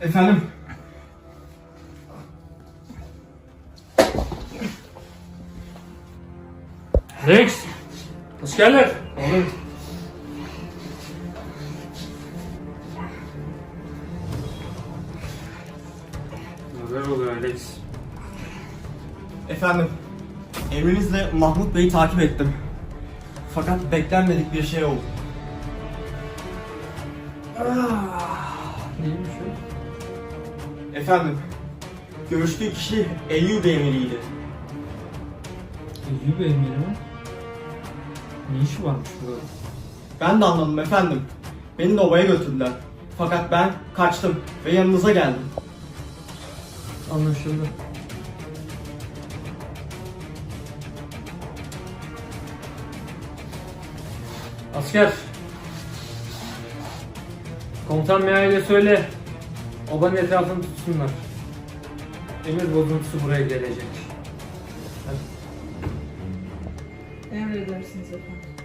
Efendim? Rex! Askerler! Oğlum. Neler oluyor Alex? Efendim, emrinizle Mahmut Bey'i takip ettim. Fakat beklenmedik bir şey oldu. Neymiş o? Efendim, görüştüğü kişi Eyyub emiriydi. Eyyub emiri mi? Ne işi varmış burada? Ben de anladım efendim. Beni de obaya götürdüler. Fakat ben kaçtım ve yanınıza geldim. Anlaşıldı. Asker! Komutan Meay'le söyle. Obanın etrafını tutsunlar. Emir bozuntusu buraya gelecek. Emredersiniz efendim.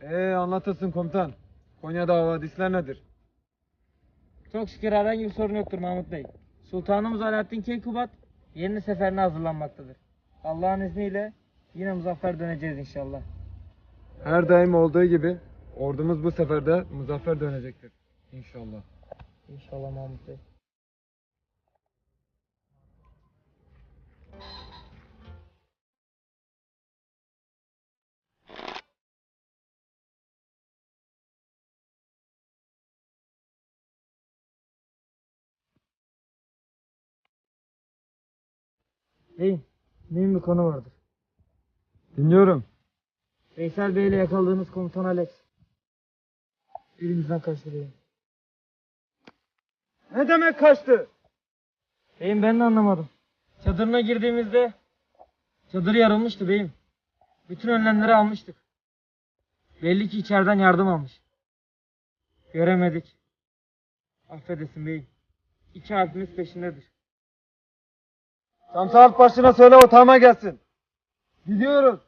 Ee anlatırsın komutan. Konya'da havadisler nedir? Çok şükür herhangi bir sorun yoktur Mahmut Bey. Sultanımız Alaaddin Keykubat yeni seferine hazırlanmaktadır. Allah'ın izniyle yine muzaffer döneceğiz inşallah. Her daim olduğu gibi ordumuz bu sefer de muzaffer dönecektir. İnşallah. İnşallah Mahmut Bey. Beyim, mühim bir konu vardır. Dinliyorum. Veysel Bey ile yakaladığınız komutan Alex. Elimizden kaçtı beyim. Ne demek kaçtı? Beyim ben de anlamadım. Çadırına girdiğimizde çadırı yarılmıştı beyim. Bütün önlemleri almıştık. Belli ki içeriden yardım almış. Göremedik. Affedesin beyim. İki harfimiz peşindedir. Samsaat başına söyle otağıma gelsin. Gidiyoruz.